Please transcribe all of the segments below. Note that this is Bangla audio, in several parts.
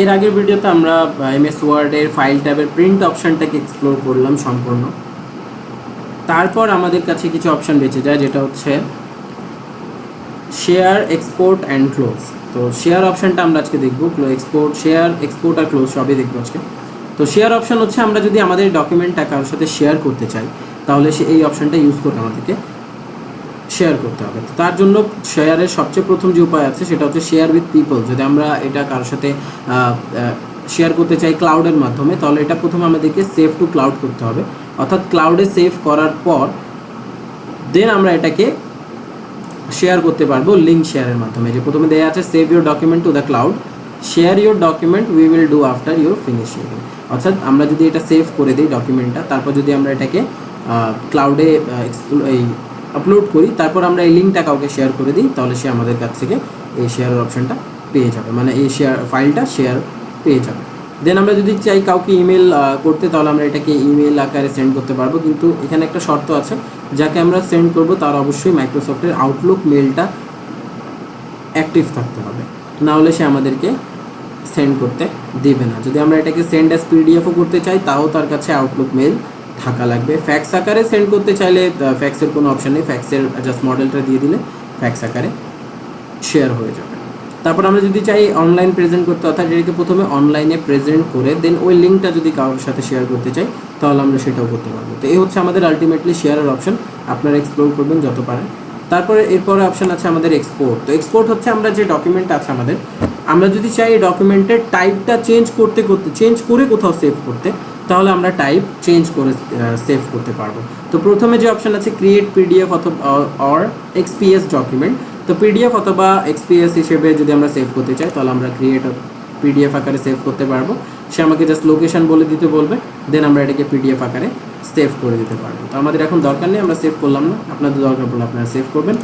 এর আগের ভিডিওতে আমরা এম এস ওয়ার্ডের ফাইল ট্যাবের প্রিন্ট অপশানটাকে এক্সপ্লোর করলাম সম্পূর্ণ। তারপর আমাদের কাছে কিছু অপশান বেঁচে যায়, যেটা হচ্ছে শেয়ার এক্সপোর্ট অ্যান্ড ক্লোজ তো শেয়ার অপশানটা আমরা আজকে দেখব এক্সপোর্ট শেয়ার এক্সপোর্ট আর ক্লোজ সবই দেখব আজকে। তো শেয়ার অপশান হচ্ছে আমরা যদি আমাদের ডকুমেন্টটা কারোর সাথে শেয়ার করতে চাই, তাহলে সে এই অপশানটা ইউজ করে আমাদেরকে। শেয়ার করতে হবে। তার জন্য শেয়ারের সবচেয়ে প্রথম যে উপায় আছে সেটা হচ্ছে শেয়ার উইথ পিপল যদি আমরা এটা কারোর সাথে শেয়ার করতে চাই ক্লাউডের মাধ্যমে, তাহলে এটা প্রথমে আমাদেরকে সেভ টু ক্লাউড করতে হবে। অর্থাৎ ক্লাউডে সেভ করার পর দেন আমরা এটাকে শেয়ার করতে পারব লিঙ্ক শেয়ারের মাধ্যমে। যে প্রথমে দেওয়া আছে save your document to the cloud share your document we will do after your finishing অর্থাৎ আমরা যদি এটা সেভ করে দিই ডকুমেন্টটা তারপর যদি আমরা এটাকে ক্লাউডে এই আপলোড করি, তারপর আমরা এই লিঙ্কটা কাউকে শেয়ার করে দিই, তাহলে সে আমাদের কাছ থেকে এই শেয়ারের অপশনটা পেয়ে যাবে। মানে এই শেয়ার ফাইলটা শেয়ার পেয়ে যাবে। দেন আমরা যদি চাই কাউকে ইমেল করতে, তাহলে আমরা এটাকে ইমেল আকারে সেন্ড করতে পারব। কিন্তু এখানে একটা শর্ত আছে, যাকে আমরা সেন্ড করব, তার অবশ্যই মাইক্রোসফটের আউটলুক মেলটা অ্যাক্টিভ থাকতে হবে। না হলে সে আমাদেরকে সেন্ড করতে দেবে না। যদি আমরা এটাকে সেন্ড অ্যাজ পিডিএফও করতে চাই, তাও তার কাছে আউটলুক মেল থাকা লাগবে। ফ্যাক্স আকারে সেন্ড করতে চাইলে ফ্যাক্সের কোনো অপশন নেই। ফ্যাক্সের জাস্ট মডেলটা দিয়ে দিলে ফ্যাক্স আকারে শেয়ার হয়ে যাবে। তারপর আমরা যদি চাই অনলাইন প্রেজেন্ট করতে, অর্থাৎ এটাকে প্রথমে অনলাইনে প্রেজেন্ট করে দেন ওই লিঙ্কটা যদি কারোর সাথে শেয়ার করতে চাই, তাহলে আমরা সেটাও করতে পারব। তো এই হচ্ছে আমাদের আলটিমেটলি শেয়ারের অপশন আপনারা এক্সপ্লোর করবেন যত পারেন। তারপরে এরপরে অপশন আছে আমাদের এক্সপোর্ট তো এক্সপোর্ট হচ্ছে আমরা যে ডকুমেন্ট আছে আমাদের, আমরা যদি চাই এই ডকুমেন্টের টাইপটা চেঞ্জ করতে করতে চেঞ্জ করে কোথাও সেভ করতে তাহলে আমরা টাইপ চেঞ্জ করে সেভ করতে পারব। তো প্রথমে যে অপশন আছে ক্রিয়েট পিডিএফ অথবা অর এক্সপিএস ডকুমেন্ট তো পিডিএফ অথবা এক্সপিএস হিসেবে যদি আমরা সেভ করতে চাই, তাহলে আমরা ক্রিয়েট পিডিএফ আকারে সেভ করতে পারব। সে আমাকে জাস্ট লোকেশন বলে দিতে বলবে দেন আমরা এটাকে পিডিএফ আকারে সেভ করে দিতে পারব। তো আমাদের এখন দরকার নেই, আমরা সেভ করলাম না। আপনাদের দরকার পড়লে আপনারা সেভ করবেন।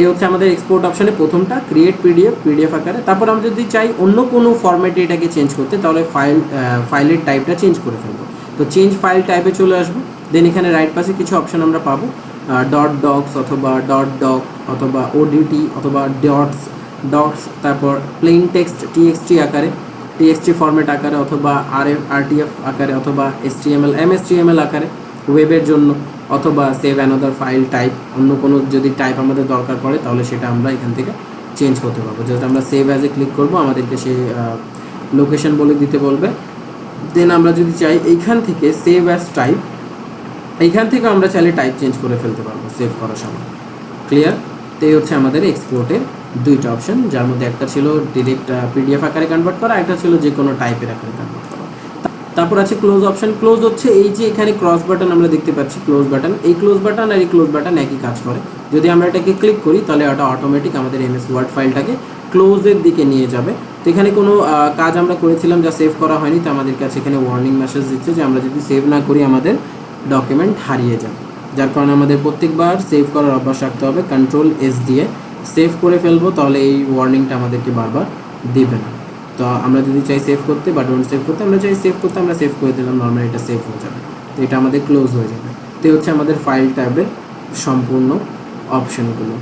এই হচ্ছে আমাদের এক্সপোর্ট অপশানে প্রথমটা ক্রিয়েট পিডিএফ পিডিএফ আকারে। তারপর আমরা যদি চাই অন্য কোনো ফরম্যাটে এটাকে চেঞ্জ করতে, তাহলে ফাইল ফাইলের টাইপটা চেঞ্জ করে ফেলব। তো চেঞ্জ ফাইল টাইপে চলে আসব। দেন এখানে রাইট পাশে কিছু অপশন আমরা পাবো ডট ডক্স অথবা ডট ডক অথবা ওডিটি অথবা ডটস ডটস তারপর প্লেন টেক্সট টিএক্সটি আকারে টিএক্সটি ফরম্যাট আকারে অথবা আর এফ আরটিএফ আকারে অথবা এসটিএমএল এমএসটিএমএল আকারে ওয়েবের জন্য। অথবা সেভ অ্যানাদার ফাইল টাইপ অন্য কোনো যদি টাইপ আমাদের দরকার পড়ে, তাহলে সেটা আমরা এখান থেকে চেঞ্জ করতে পারব। জাস্ট আমরা সেভ অ্যাজে ক্লিক করব, আমাদেরকে সেই লোকেশন বলে দিতে বলবে। দেন আমরা যদি চাই এইখান থেকে সেভ অ্যাজ টাইপ এইখান থেকে আমরা চাইলে টাইপ চেঞ্জ করে ফেলতে পারব সেভ করার সময়। ক্লিয়ার তো এই হচ্ছে আমাদের এক্সপোর্টের দুইটা অপশন যার মধ্যে একটা ছিল ডিরেক্ট পিডিএফ আকারে কনভার্ট করা, একটা ছিল যে কোনো টাইপের আকারে কনভার্ট তারপর আছে ক্লোজ অপশন ক্লোজ হচ্ছে এই যে এখানে ক্রস বাটন আমরা দেখতে পাচ্ছি ক্লোজ বাটন এই ক্লোজ বাটন আর এই ক্লোজ বাটন একই কাজ করে। যদি আমরা এটাকে ক্লিক করি, তাহলে ওটা অটোমেটিক আমাদের এমএস ওয়ার্ড ফাইলটাকে ক্লোজের দিকে নিয়ে যাবে। তো এখানে কোনো কাজ আমরা করেছিলাম যা সেভ করা হয়নি, তো আমাদের কাছে এখানে ওয়ার্নিং মেসেজ দিচ্ছে যে আমরা যদি সেভ না করি, আমাদের ডকুমেন্ট হারিয়ে যাবে। যার কারণে আমাদের প্রত্যেকবার সেভ করার অভ্যাস রাখতে হবে। কন্ট্রোল এস দিয়ে সেভ করে ফেলব, তাহলে এই ওয়ার্নিংটা আমাদেরকে বারবার দেবে না। তো আমরা যদি চাই সেভ করতে বা ডোন্ট সেভ করতে, আমরা চাই সেভ করতে, আমরা সেভ করে দিলাম নর্মালি এটা সেভ হয়ে যাবে। তো এটা আমাদের ক্লোজ হয়ে যাবে। তো হচ্ছে আমাদের ফাইল ট্যাবের সম্পূর্ণ অপশনগুলো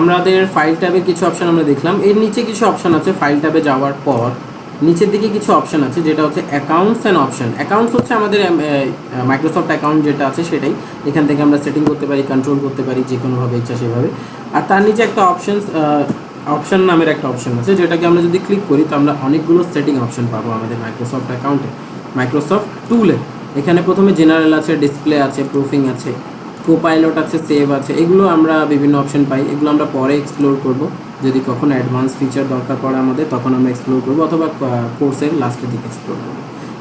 আমাদের ফাইল ট্যাবে কিছু অপশন আমরা দেখলাম। এর নিচে কিছু অপশন আছে ফাইল ট্যাবে যাওয়ার পর। নিচের দিকে কিছু অপশন আছে, যেটা হচ্ছে অ্যাকাউন্টস অ্যান্ড অপশন অ্যাকাউন্টস হচ্ছে আমাদের মাইক্রোসফট অ্যাকাউন্ট যেটা আছে সেটাই। এখান থেকে আমরা সেটিং করতে পারি কন্ট্রোল করতে পারি যে কোনোভাবে ইচ্ছা সেভাবে। আর তার নিচে একটা অপশনস অপশন নামের একটা অপশন আছে, যেটাকে আমরা যদি ক্লিক করি, তো আমরা অনেকগুলো সেটিং অপশন পাবো আমাদের মাইক্রোসফট অ্যাকাউন্টে মাইক্রোসফট টুলে এখানে প্রথমে জেনারেল আছে ডিসপ্লে আছে প্রুফিং আছে কোপাইলট আছে সেভ আছে, এগুলো আমরা বিভিন্ন অপশন পাই। এগুলো আমরা পরে এক্সপ্লোর করব। যদি কখনো অ্যাডভান্স ফিচার দরকার পড়ে আমাদের, তখন আমরা এক্সপ্লোর করব অথবা কোর্সের লাস্টের দিকে এক্সপ্লোর করব।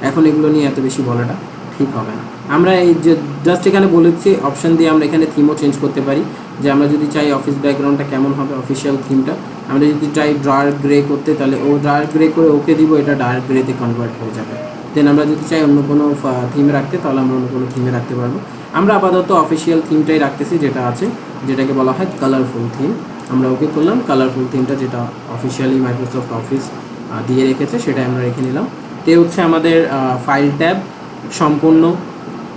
এখন এগুলো নিয়ে এত বেশি বলাটা ঠিক হবে না। আমরা এই যে জাস্ট এখানে বলেছি অপশন দিয়ে আমরা এখানে থিমও চেঞ্জ করতে পারি। যে আমরা যদি চাই অফিস ব্যাকগ্রাউন্ডটা কেমন হবে অফিসিয়াল থিমটা আমরা যদি চাই ডার্ক গ্রে করতে, তাহলে ও ডার্ক গ্রে করে ওকে দিব, এটা ডার্ক গ্রেতে কনভার্ট হয়ে যাবে। দেন আমরা যদি চাই অন্য কোনো থিম রাখতে, তাহলে আমরা অন্য কোনো থিমে রাখতে পারব। আমরা আপাতত অফিসিয়াল থিমটাই রাখতেছি, যেটা আছে, যেটাকে বলা হয় কালারফুল থিম আমরা ওকে করলাম। কালারফুল থিমটা যেটা অফিসিয়ালি মাইক্রোসফট অফিস দিয়ে রেখেছে, সেটাই আমরা রেখে নিলাম। তে হচ্ছে আমাদের ফাইল ট্যাব সম্পূর্ণ।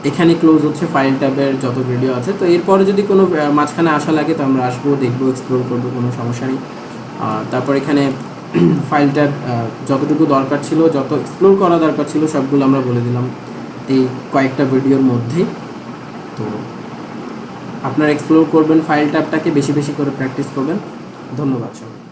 এখানে ক্লোজ হচ্ছে ফাইল ট্যাবের যত ভিডিও আছে। তো এরপরে যদি কোনো মাঝখানে আসা লাগে, তো আমরা আসব, দেখব এক্সপ্লোর করব, কোনো সমস্যা নেই। তারপর এখানে ফাইল ট্যাব যতটুকু দরকার ছিল, যত এক্সপ্লোর করা দরকার ছিল, সবগুলো আমরা বলে দিলাম। এই কয়েকটা ভিডিওর মধ্যেই। তো আপনারা এক্সপ্লোর করবেন ফাইল ট্যাবটাকে বেশি বেশি করে প্র্যাকটিস করবেন। ধন্যবাদ সবাই